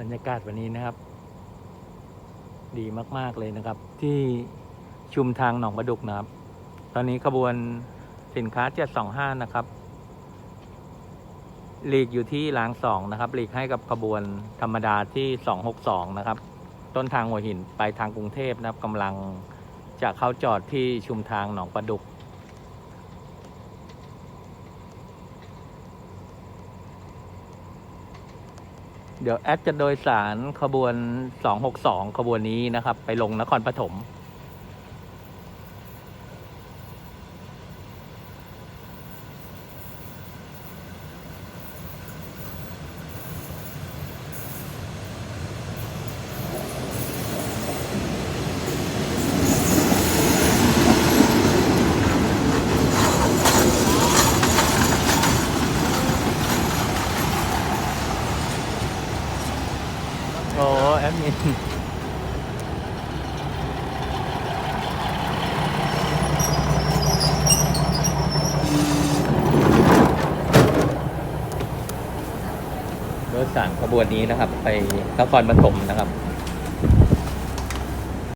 บรรยากาศวันนี้นะครับ ดีมากๆเลยนะครับ ที่ชุมทางหนองประดุกนะครับ ตอนนี้ขบวนสินค้า 725 นะครับหลีกอยู่ที่รางสองนะครับหลีกให้กับขบวนธรรมดาที่ 262 นะครับ ต้นทางหัวหินไปทางกรุงเทพนะครับกำลังจะเข้าจอดที่ชุมทางหนองประดุก เดี๋ยวแอดจะโดยสารขบวน 262 ขบวนนี้นะครับ ไปลงนครปฐม อ้แอดมินรถสามขบวนนี้นะครับ ไปนครปฐมนะครับ